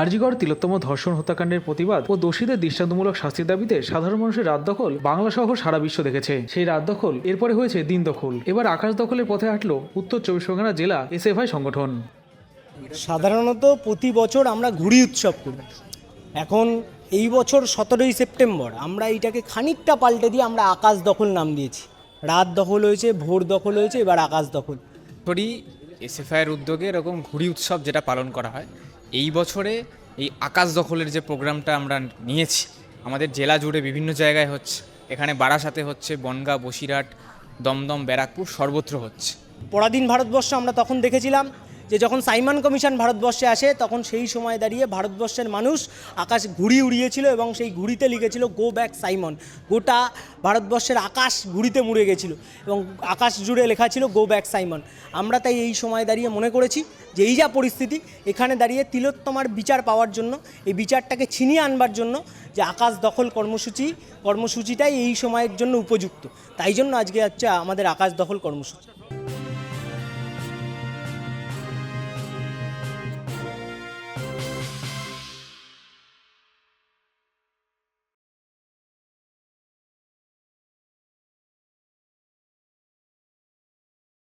আরজিগড় তিলোত্তম ধর্ষণ হত্যাকাণ্ডের প্রতিবাদ ও দোষীদের দৃষ্টান্তমূলক শাস্তির দাবিতে সাধারণ মানুষের রাত দখল বাংলা সহ সারা বিশ্ব দেখেছে। সেই রাত দখল এরপরে হয়েছে দিন দখল। এবার আকাশ দখলের পথে হাঁটল উত্তর চব্বিশ পরগনা জেলা এসএফআই সংগঠন। সাধারণত প্রতি বছর আমরা ঘুড়ি উৎসব করি। এখন এই বছর সতেরোই সেপ্টেম্বর আমরা এইটাকে খানিকটা পাল্টে দিয়ে আমরা আকাশ দখল নাম দিয়েছি। রাত দখল হয়েছে ভোর দখল হয়েছে এবার আকাশ দখল। বছরই এসএফআইয়ের উদ্যোগে এরকম ঘুড়ি উৎসব যেটা পালন করা হয় এই বছরে এই আকাশ দখলের যে প্রোগ্রামটা আমরা নিয়েছি, আমাদের জেলা জুড়ে বিভিন্ন জায়গায় হচ্ছে। এখানে বারাসাতে হচ্ছে, বনগা, বসিরহাট, দমদম, ব্যারাকপুর সর্বত্র হচ্ছে। পরাধীন ভারতবর্ষ আমরা তখন দেখেছিলাম যে যখন সাইমন কমিশন ভারতবর্ষে আসে, তখন সেই সময় দাঁড়িয়ে ভারতবর্ষের মানুষ আকাশ ঘুড়ি উড়িয়েছিল এবং সেই ঘুড়িতে লিখেছিল গো ব্যাক সাইমন গোটা ভারতবর্ষের আকাশ ঘুড়িতে মুড়ে গেছিল এবং আকাশ জুড়ে লেখা ছিল গো ব্যাক সাইমন আমরা তাই এই সময় দাঁড়িয়ে মনে করেছি যে এই যা পরিস্থিতি, এখানে দাঁড়িয়ে তিলোত্তমার বিচার পাওয়ার জন্য, এই বিচারটাকে ছিনিয়ে আনবার জন্য যে আকাশ দখল কর্মসূচি, কর্মসূচিটাই এই সময়ের জন্য উপযুক্ত। তাই জন্য আজকে হচ্ছে আমাদের আকাশ দখল কর্মসূচি।